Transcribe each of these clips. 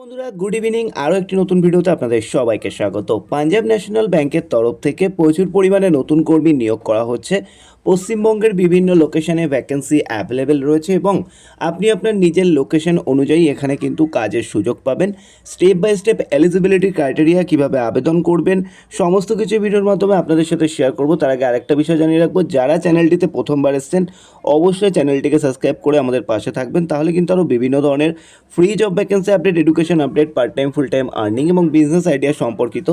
বন্ধুরা good evening আরও একটি নতুন ভিডিওতে আপনাদের সবাইকে স্বাগত। পাঞ্জাব ন্যাশনাল ব্যাংকের তরফ থেকে প্রচুর পরিমাণে নতুন কর্মী নিয়োগ করা হচ্ছে। পশ্চিমবঙ্গের বিভিন্ন লোকেশনে ভ্যাকেন্সি অ্যাভেলেবেল রয়েছে এবং আপনি আপনার নিজের লোকেশন অনুযায়ী এখানে কিন্তু কাজের সুযোগ পাবেন। Step by step eligibility criteria কীভাবে আবেদন করবেন, সমস্ত কিছু ভিডিওর মাধ্যমে আপনাদের সাথে শেয়ার করব। তার আগে আরেকটা বিষয় জানিয়ে রাখব, যারা চ্যানেলটিতে প্রথমবার এসেছেন, অবশ্যই চ্যানেলটিকে সাবস্ক্রাইব করে আমাদের পাশে থাকবেন। তাহলে কিন্তু আরও বিভিন্ন ধরনের free job vacancy update education update part time full time earning এবং বিজনেস আইডিয়া সম্পর্কিত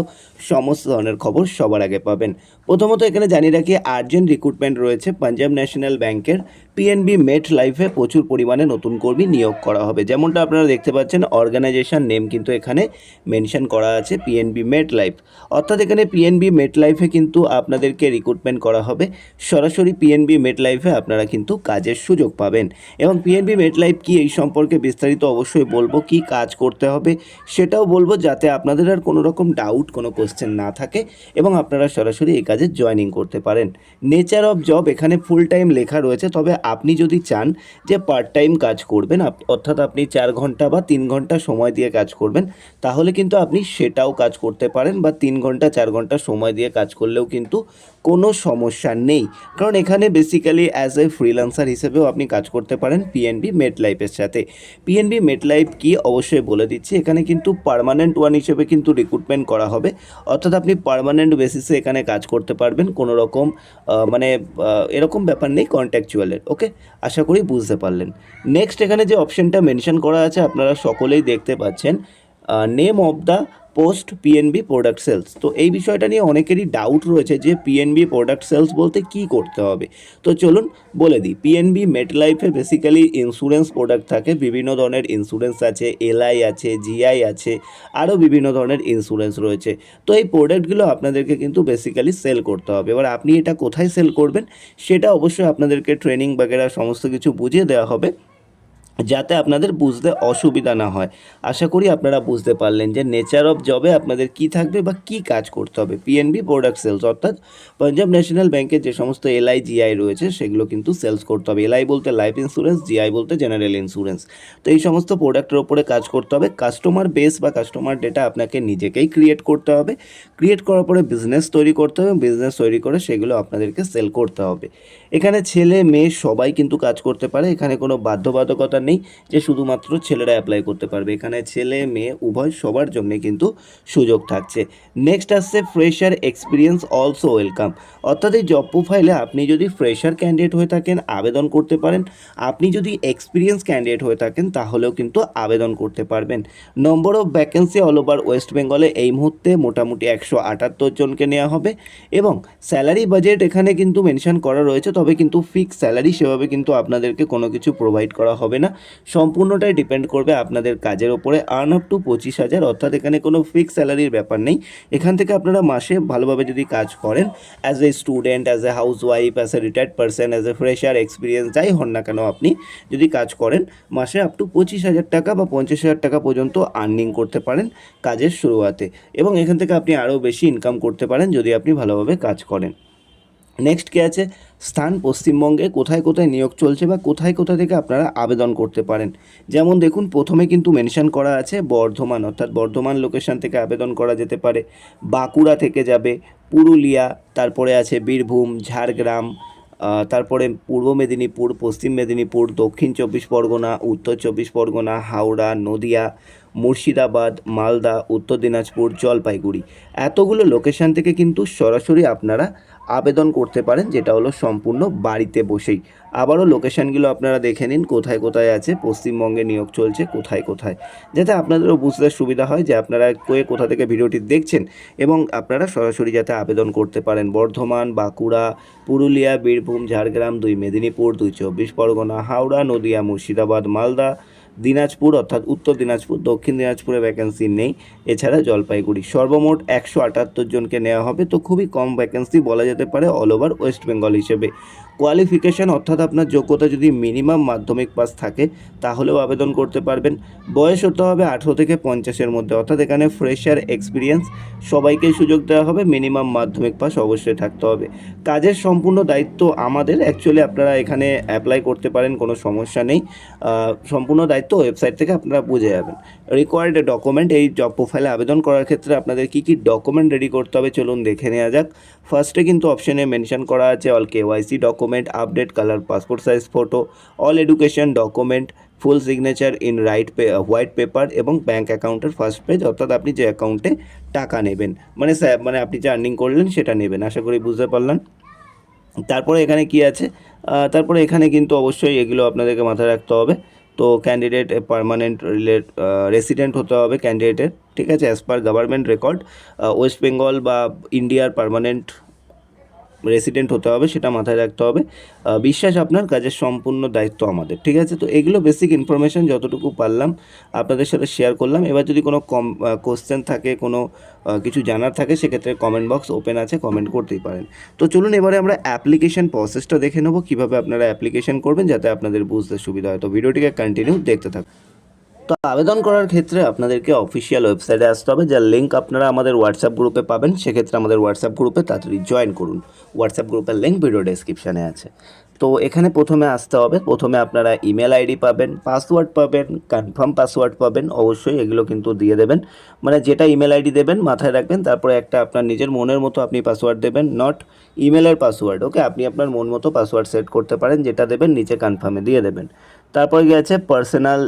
সমস্ত ধরনের খবর সবার আগে পাবেন। প্রথমত এখানে জানিয়ে রাখি আর্জেন্ট রিক্রুটমেন্ট রয়েছে। পাঞ্জাব ন্যাশনাল ব্যাংকের পিএনবি মেট লাইফে প্রচুর পরিমাণে নতুন কর্মী নিয়োগ করা হবে। যেমনটা আপনারা দেখতে পাচ্ছেন অর্গানাইজেশন নেম কিন্তু এখানে মেনশন করা আছে পিএনবি মেট লাইফ অর্থাৎ এখানে পিএনবি মেট লাইফে কিন্তু আপনাদেরকে রিক্রুটমেন্ট করা হবে। সরাসরি পিএনবি মেট লাইফে আপনারা কিন্তু কাজের সুযোগ পাবেন। এবং পিএনবি মেট লাইফ কি এই সম্পর্কে বিস্তারিত অবশ্যই বলব, কি কাজ করতে হবে। সেটাও বলব যাতে আপনাদের আর কোনো রকম ডাউট কোনো কোশ্চেন না থাকে এবং আপনারা সরাসরি এই কাজে জয়েনিং করতে পারেন। নেচার অফ জব এখানে ফুল টাইম লেখা রয়েছে। তবে আপনি যদি চান যে পার্ট টাইম কাজ করবেন অর্থাৎ আপনি চার ঘণ্টা বা তিন ঘণ্টা সময় দিয়ে কাজ করবেন, তাহলে কিন্তু আপনি সেটাও কাজ করতে পারেন বা তিন ঘণ্টা, চার ঘণ্টা সময় দিয়ে কাজ করলেও কিন্তু কোনো সমস্যা নেই। কারণ এখানে বেসিক্যালি অ্যাজ এ ফ্রিল্যান্সার হিসেবেও আপনি কাজ করতে পারেন পিএনবি মেট লাইফের সাথে। পিএনবি মেট লাইফ কি? অবশ্যই বলে দিচ্ছি, এখানে কিন্তু পারমানেন্ট ওয়ান হিসেবে কিন্তু রিক্রুটমেন্ট করা হবে। অর্থাৎ আপনি পারমানেন্ট বেসিসে এখানে কাজ করতে পারবেন, কোনো রকম মানে এরকম ব্যাপার নেই কন্ট্যাকচুয়ালের ওকে আশা করি বুঝতে পারলেন। নেক্সট এখানে যে অপশনটা মেনশন করা আছে, আপনারা সকলেই দেখতে পাচ্ছেন name of the post PNB product sales তো এই বিষয়টা নিয়ে অনেকেরই ডাউট রয়েছে যে পিএনবি প্রোডাক্ট সেলস বলতে কি করতে হবে। তো চলুন বলে দিই পিএনবি মেট লাইফে বেসিক্যালি ইন্স্যুরেন্স প্রোডাক্ট থাকে, বিভিন্ন ধরনের ইন্স্যুরেন্স আছে এলআই আছে জিআই আছে, আরও বিভিন্ন ধরনের ইন্স্যুরেন্স রয়েছে। তো এই প্রোডাক্টগুলো আপনাদেরকে কিন্তু বেসিক্যালি সেল করতে হবে। এবার আপনি এটা কোথায় সেল করবেন, সেটা অবশ্যই আপনাদেরকে ট্রেনিং বাগেরা সমস্ত কিছু বুঝিয়ে দেওয়া হবে। যাতে আপনাদের বুঝতে অসুবিধা না হয়। আশা করি আপনারা বুঝতে পারলেন যে নেচার অফ জবে আপনাদের কি থাকবে বা কি কাজ করতে হবে। পিএনবি প্রোডাক্ট সেলস অর্থাৎ পাঞ্জাব ন্যাশনাল ব্যাংকের যে সমস্ত এলআই জিআই রয়েছে, সেগুলো কিন্তু সেলস করতে হবে। এলআই বলতে লাইফ ইন্স্যুরেন্স জিআই বলতে জেনারেল ইন্স্যুরেন্স তো এই সমস্ত প্রোডাক্টের ওপরে কাজ করতে হবে। কাস্টমার বেস বা কাস্টমার ডেটা আপনাকে নিজেকেই ক্রিয়েট করতে হবে। ক্রিয়েট করার পরে বিজনেস তৈরি করতে হবে। বিজনেস তৈরি করে সেগুলো আপনাদেরকে সেল করতে হবে। এখানে ছেলে, মেয়ে সবাই কিন্তু কাজ করতে পারে, এখানে কোনো বাধ্যবাধকতা নেই যে শুধুমাত্র ছেলেরা অ্যাপ্লাই করতে পারবে। এখানে ছেলে, মেয়ে উভয় সবার জন্য কিন্তু সুযোগ থাকছে। নেক্সট আসছে ফ্রেশার এক্সপিরিয়েন্স অলসো ওয়েলকাম অর্থাৎ এই জব প্রোফাইলে আপনি যদি ফ্রেশার ক্যান্ডিডেট হয়ে থাকেন, আবেদন করতে পারেন। আপনি যদি এক্সপিরিয়েন্স ক্যান্ডিডেট হয়ে থাকেন, তাহলেও কিন্তু আবেদন করতে পারবেন। Number of vacancy all over west বেঙ্গলে এই মুহূর্তে মোটামুটি একশো আটাত্তর জনকে নেওয়া হবে এবং স্যালারি বাজেট এখানে কিন্তু মেনশন করা রয়েছে। তবে কিন্তু ফিক্স স্যালারি সেভাবে কিন্তু আপনাদেরকে কোনো কিছু প্রোভাইড করা হবে না। সম্পূর্ণটাই ডিপেন্ড করবে আপনাদের কাজের ওপরে। আর্ন আপ টু পঁচিশ হাজার, অর্থাৎ এখানে কোনো ফিক্স স্যালারির ব্যাপার নেই। এখান থেকে আপনারা মাসে ভালোভাবে যদি কাজ করেন as a student as a housewife as a retired person as a fresher experience যাই হন না কেন আপনি যদি কাজ করেন, মাসে আপ টু পঁচিশ হাজার টাকা বা পঞ্চাশ হাজার টাকা পর্যন্ত আর্নিং করতে পারেন কাজের শুরুয়াতে। এবং এখান থেকে আপনি আরও বেশি ইনকাম করতে পারেন যদি আপনি ভালোভাবে কাজ করেন। নেক্সট কে আছে? স্থান পশ্চিমবঙ্গে কোথায় কোথায় নিয়োগ চলছে বা কোথায় কোথায় থেকে আপনারা আবেদন করতে পারেন। যেমন দেখুন, প্রথমে কিন্তু মেনশন করা আছে বর্ধমান, অর্থাৎ বর্ধমান লোকেশন থেকে আবেদন করা যেতে পারে। বাঁকুড়া থেকে যাবে, পুরুলিয়া, তারপরে আছে বীরভূম, ঝাড়গ্রাম তারপরে পূর্ব মেদিনীপুর, পশ্চিম মেদিনীপুর, দক্ষিণ চব্বিশ পরগনা, উত্তর চব্বিশ পরগনা, হাওড়া, নদিয়া মুর্শিদাবাদ, মালদা, উত্তর দিনাজপুর, জলপাইগুড়ি। এতগুলো লোকেশন থেকে কিন্তু সরাসরি আপনারা আবেদন করতে পারেন, যেটা হলো সম্পূর্ণ বাড়িতে বসেই। আবারও লোকেশানগুলো আপনারা দেখে নিন, কোথায় কোথায় আছে, পশ্চিমবঙ্গে নিয়োগ চলছে, কোথায় কোথায়। যাতে আপনাদেরও বুঝতে সুবিধা হয় যে আপনারা কয়ে কোথা থেকে ভিডিওটি দেখছেন এবং আপনারা সরাসরি যাতে আবেদন করতে পারেন। বর্ধমান, বাঁকুড়া, পুরুলিয়া, বীরভূম, ঝাড়গ্রাম, দুই মেদিনীপুর, দুই চব্বিশ পরগনা, হাওড়া, নদিয়া, মুর্শিদাবাদ, মালদা দিনাজপুর, অর্থাৎ উত্তর দিনাজপুর, দক্ষিণ দিনাজপুরে ভ্যাকেন্সি নেই। এছাড়া জলপাইগুড়ি, সর্বমোট একশো আটাত্তর জনকে নেওয়া হবে। তো খুবই কম ভ্যাকেন্সি বলা যেতে পারে অল ওভার ওয়েস্ট বেঙ্গল হিসেবে। কোয়ালিফিকেশান অর্থাৎ আপনার যোগ্যতা যদি মিনিমাম মাধ্যমিক পাস থাকে, তাহলেও আবেদন করতে পারবেন। বয়স হতে হবে আঠেরো থেকে পঞ্চাশের মধ্যে, অর্থাৎ এখানে ফ্রেশার এক্সপিরিয়েন্স সবাইকেই সুযোগ দেওয়া হবে। মিনিমাম মাধ্যমিক পাস অবশ্যই থাকতে হবে। কাজের সম্পূর্ণ দায়িত্ব আমাদের। অ্যাকচুয়ালি আপনারা এখানে অ্যাপ্লাই করতে পারেন, কোনো সমস্যা নেই। সম্পূর্ণ দায়িত্ব তো ওয়েবসাইট থেকে আপনারা বুঝে যাবেন। রিকোয়ার্ড ডকুমেন্ট এই জব প্রোফাইলে আবেদন করার ক্ষেত্রে আপনাদের কী কী ডকুমেন্ট রেডি করতে হবে চলুন দেখে নেওয়া যাক। ফার্স্টে কিন্তু অপশনে মেনশন করা আছে all KYC document update colour passport size photo all education document full signature in right pay white paper এবং ব্যাঙ্ক অ্যাকাউন্টের ফার্স্ট পেজ অর্থাৎ আপনি যে অ্যাকাউন্টে টাকা নেবেন। মানে মানে আপনি যে আর্নিং করলেন সেটা নেবেন, আশা করি বুঝতে পারলেন। তারপরে এখানে কি আছে? তারপরে এখানে কিন্তু অবশ্যই এগুলো আপনাদেরকে মাথায় রাখতে হবে। তো ক্যান্ডিডেট পারমানেন্ট রিলেট রেসিডেন্ট হতে হবে ক্যান্ডিডেটের ঠিক আছে? As per government record West Bengal বা ইন্ডিয়ার পারমানেন্ট রেসিডেন্ট হতে হবে, সেটা মাথায় রাখতে হবে। বিশ্বাস আপনার, কাজের সম্পূর্ণ দায়িত্ব আমাদের, ঠিক আছে? তো এগুলো বেসিক ইনফরমেশন যতটুকু পারলাম আপনাদের সাথে শেয়ার করলাম। এবার যদি কোনো কম কোশ্চেন থাকে, কোনো কিছু জানার থাকে, সেক্ষেত্রে কমেন্ট বক্স ওপেন আছে কমেন্ট করতেই পারেন। তো চলুন এবারে আমরা অ্যাপ্লিকেশন প্রসেসটা দেখে নেব, কীভাবে আপনারা অ্যাপ্লিকেশন করবেন, যাতে আপনাদের বুঝতে সুবিধা হয়। তো ভিডিওটিকে কন্টিনিউ দেখতে থাকুন। তো আবেদন করার ক্ষেত্রে আপনাদেরকে অফিসিয়াল ওয়েবসাইটে আসতে হবে। যার লিঙ্ক আপনারা আমাদের হোয়াটসঅ্যাপ গ্রুপে পাবেন, সেক্ষেত্রে আমাদের হোয়াটসঅ্যাপ গ্রুপে তাড়াতাড়ি জয়েন করুন। হোয়াটসঅ্যাপ গ্রুপের লিঙ্ক ভিডিও ডেসক্রিপশানে আছে। তো এখানে প্রথমে আসতে হবে। প্রথমে আপনারা ইমেল আইডি পাবেন পাসওয়ার্ড পাবেন কনফার্ম পাসওয়ার্ড পাবেন, অবশ্যই এগুলো কিন্তু দিয়ে দেবেন। মানে যেটা ইমেল আইডি দেবেন, মাথায় রাখবেন, তারপরে একটা আপনার নিজের মনের মতো আপনি পাসওয়ার্ড দেবেন নট ইমেলের পাসওয়ার্ড ওকে আপনি আপনার মন মতো পাসওয়ার্ড সেট করতে পারেন, যেটা দেবেন, নিচে কনফার্মে দিয়ে দেবেন। তারপরে গিয়ে পার্সোনাল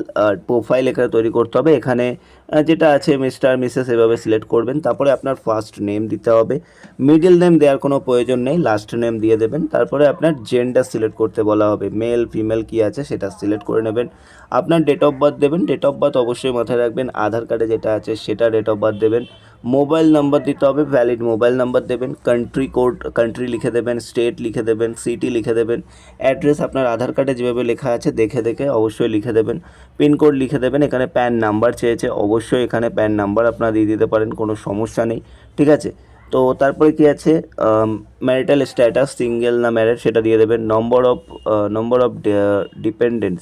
প্রোফাইল এখানে তৈরি করতে হবে। এখানে যেটা আছে মিস্টার মিসেস এভাবে সিলেক্ট করবেন। তারপরে আপনার ফার্স্ট নেম দিতে হবে। মিডল নেম দেওয়ার কোনো প্রয়োজন নেই। লাস্ট নেম দিয়ে দেবেন। তারপরে আপনার জেন্ডার সিলেক্ট করতে বলা হবে। মেল ফিমেল কি আছে সেটা সিলেক্ট করে নেবেন। আপনার ডেট অফ বার্থ দেবেন। ডেট অফ বার্থ অবশ্যই মাথায় রাখবেন। আধার কার্ডে যেটা আছে সেটা ডেট অফ বার্থ দেবেন। মোবাইল নাম্বার দিতে হবে ভ্যালিড মোবাইল নাম্বার দেবেন কান্ট্রি কোড কান্ট্রি লিখে দেবেন স্টেট লিখে দেবেন সিটি লিখে দেবেন অ্যাড্রেস আপনার আধার কার্ডে যেভাবে লেখা আছে দেখে দেখে অবশ্যই লিখে দেবেন পিনকোড লিখে দেবেন, এখানে প্যান নাম্বার চেয়েছে, অবশ্যই এখানে প্যান নাম্বার আপনারা দিয়ে দিতে পারেন, কোনো সমস্যা নেই, ঠিক আছে? তো তারপরে কি আছে? ম্যারিটাল স্ট্যাটাস সিঙ্গেল না ম্যারেড সেটা দিয়ে দেবেন number of number of dependence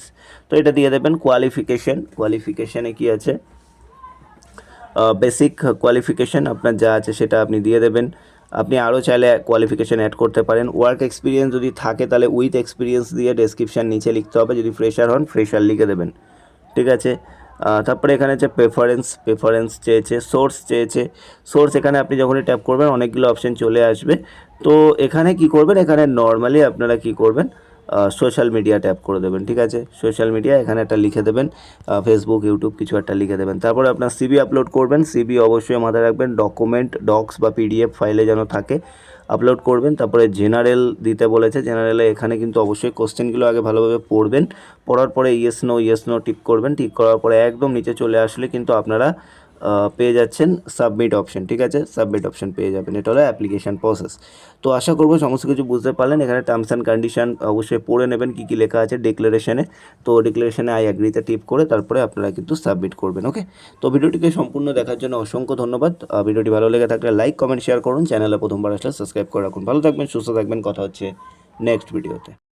তো এটা দিয়ে দেবেন কোয়ালিফিকেশন কোয়ালিফিকেশানে কি আছে? বেসিক কোয়ালিফিকেশন আপনার যা আছে সেটা আপনি দিয়ে দেবেন। আপনি আরও চাইলে কোয়ালিফিকেশান অ্যাড করতে পারেন। ওয়ার্ক এক্সপিরিয়েন্স যদি থাকে তাহলে উইথ এক্সপিরিয়েন্স দিয়ে ডেসক্রিপশান নিচে লিখতে হবে। যদি ফ্রেশার হন ফ্রেশার লিখে দেবেন। ঠিক আছে? তারপরে এখানে হচ্ছে প্রেফারেন্স প্রেফারেন্স চেয়েছে সোর্স চেয়েছে। সোর্স এখানে আপনি যখনই ট্যাপ করবেন, অনেকগুলো অপশন চলে আসবে। তো এখানে কি করবেন? এখানে নর্মালি আপনারা কি করবেন? সোশ্যাল মিডিয়া ট্যাপ করে দেবেন, ঠিক আছে? সোশ্যাল মিডিয়া এখানে একটা লিখে দেবেন ফেসবুক ইউটিউব কিছু একটা লিখে দেবেন। তারপরে আপনার সিবি আপলোড করবেন সিবি অবশ্যই মাথায় রাখবেন ডকুমেন্ট ডক্স বা পিডিএফ ফাইলে যেন থাকে আপলোড করবেন। তারপরে জেনারেল দিতে বলেছে জেনারেলে এখানে কিন্তু অবশ্যই কোশ্চেনগুলো আগে ভালোভাবে পড়বেন, পড়ার পরে yes no yes no tick করবেন। টিক করার পরে একদম নিচে চলে আসলে কিন্তু আপনারা পেয়ে যাচ্ছেন সাবমিট অপশন ঠিক আছে? সাবমিট অপশন পেয়ে যাবেন। এটা হলো অ্যাপ্লিকেশন প্রসেস তো আশা করব সমস্ত কিছু বুঝতে পারলেন। এখানে টার্মস অ্যান্ড কন্ডিশন অবশ্যই পড়ে নেবেন কী কী লেখা আছে ডিক্লারেশনে তো ডিক্লারেশনে আই অ্যাগ্রিতে টিপ করে তারপরে আপনারা কিন্তু সাবমিট করবেন ওকে তো ভিডিওটিকে সম্পূর্ণ দেখার জন্য অসংখ্য ধন্যবাদ। ভিডিওটি ভালো লেগে থাকলে লাইক কমেন্ট শেয়ার করুন। চ্যানেলে প্রথমবার আসলে সাবস্ক্রাইব করে রাখুন। ভালো থাকবেন, সুস্থ থাকবেন। কথা হচ্ছে নেক্সট ভিডিওতে